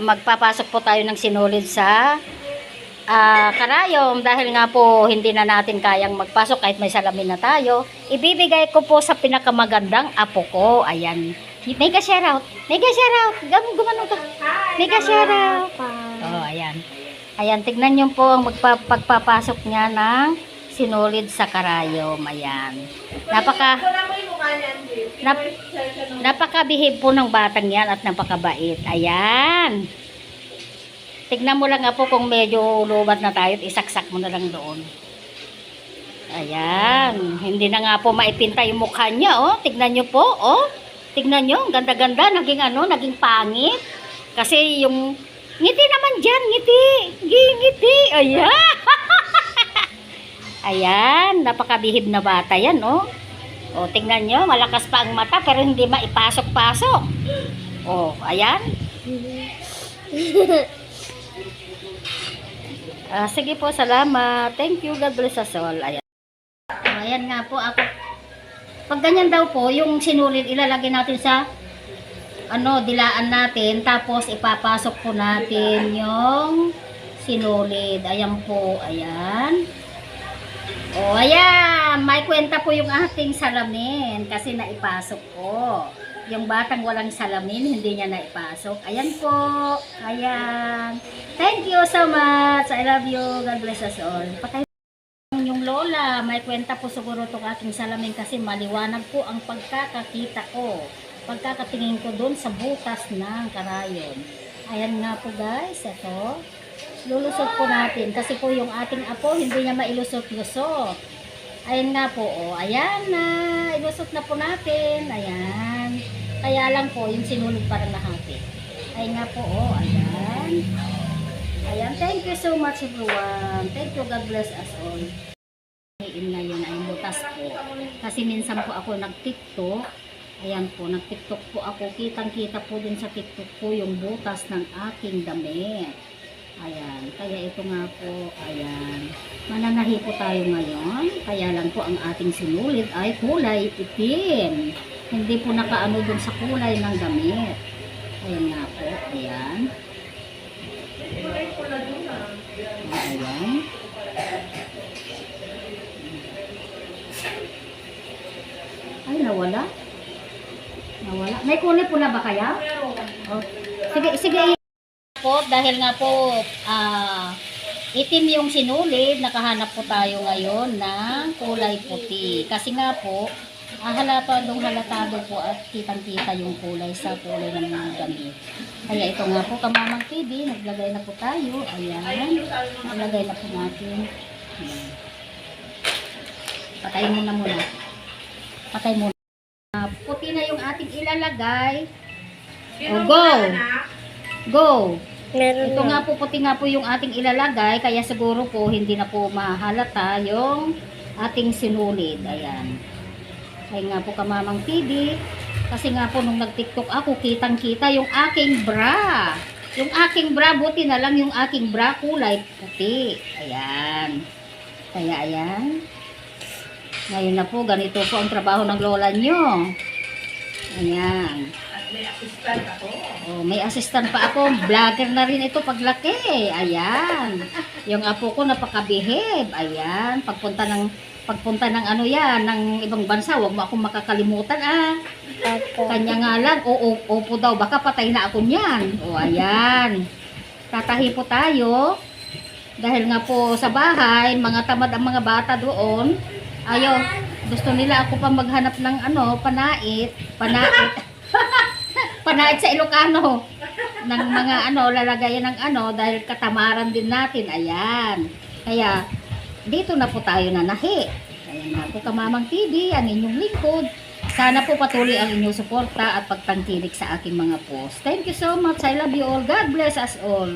magpapasok po tayo ng sinulid sa ah, karayom dahil nga po hindi na natin kayang magpasok kahit may salamin na tayo. Ibibigay ko po sa pinakamagandang apo ko. Ayan. Mega shoutout. Mega shoutout. Gam gumano ka. Mega shoutout. Oh, ayan. Ayan, tignan niyo po ang magpa- pagpapasok niya ng sinulid sa karayom. Ayan. Napaka nap, napakabihib po ng batang yan at napakabait. Ayan. Tignan mo lang po kung medyo lubat na tayo at isaksak mo na lang doon. Ayan. Hindi na nga po maipinta yung mukha niya, oh. Tignan niyo po, oh. Tignan ang ganda-ganda. Naging ano, naging pangit. Kasi yung ngiti naman dyan, ngiti. Gi- Ngiti. Ayan. Ayan. Napakabihib na bata yan, oh. O, tingnan nyo, malakas pa ang mata pero hindi maipasok-pasok. O, ayan. Ah, sige po, salamat. Thank you, God bless us all. Ayan. O, ayan nga po, ako. Pag ganyan daw po, yung sinulid, ilalagay natin sa ano, dilaan natin, tapos ipapasok po natin yung sinulid. Ayan po, ayan. O, ayan. May kwenta po yung ating salamin kasi naipasok ko. Yung batang walang salamin, hindi niya naipasok. Ayan po. Ayan. Thank you so much. I love you. God bless us all. Patay yung lola. May kwenta po siguro itong ating salamin kasi maliwanag po ang pagkakakita ko. Pagkakatingin ko doon sa butas ng karayon. Ayan nga po guys. Ito lulusot po natin kasi po yung ating apo hindi niya mailusot-lusot. Ayan nga po oh ayan na ilusot na po natin ayan. Kaya lang po yung sinulog para lahati ayan nga po oh ayan. Ayan thank you so much everyone. Thank you God bless us all. Ngayon ngayon ay butas po. Kasi minsan po ako nag tiktok ayan po nag tiktok po ako. Kitang kita po din sa tiktok po yung butas ng aking damit Ayan, kaya ito nga po, ayan. Mananahi po tayo ngayon, kaya lang po ang ating sinulid ay kulay itim. Hindi po nakaano dun sa kulay ng damit. Ayan nga po, ayan. Ayan. Ay, nawala. Nawala. May kulay pula ba kaya? Oh. Sige, sige, po dahil nga po ah, itim yung sinulid, nakahanap po tayo ngayon ng kulay puti. Kasi nga po, ah, halatadong halatado po at kitang-kita yung kulay sa kulay ng mga damit. Kaya ito nga po, Kamamang TV, naglagay na po tayo. Ayan, naglagay na po natin. Ayan. Patayin mo na muna. Patay muna. Ah, puti na yung ating ilalagay. O, go! Go! Meron Ito nga po, puti nga po yung ating ilalagay, kaya siguro po hindi na po mahalata yung ating sinulid. Ayan. Kaya nga po kamamang TV, kasi nga po nung nag-tiktok ako, kitang-kita yung aking bra. Yung aking bra, buti na lang yung aking bra kulay puti. Ayan. Kaya ayan. Ngayon na po, ganito po ang trabaho ng lola nyo. Ayan. Oh, may assistant pa ako. Vlogger na rin ito paglaki. Ayan. Yung apo ko napakabihib. Ayan. Pagpunta ng pagpunta ng ano yan, ng ibang bansa, wag mo akong makakalimutan ah. Opo. Kanya nga lang, oo, opo daw, baka patay na ako niyan. O, ayan. Tatahi po tayo. Dahil nga po sa bahay, mga tamad ang mga bata doon. Ayo, gusto nila ako pa maghanap ng ano, panait. Panait. Panait sa Ilocano. Ng mga ano, lalagayan ng ano, dahil katamaran din natin. Ayan. Kaya, dito na po tayo nanahi. Ayan na po Kamamang TV, ang inyong lingkod. Sana po patuloy ang inyong suporta at pagtangkilik sa aking mga post. Thank you so much. I love you all. God bless us all.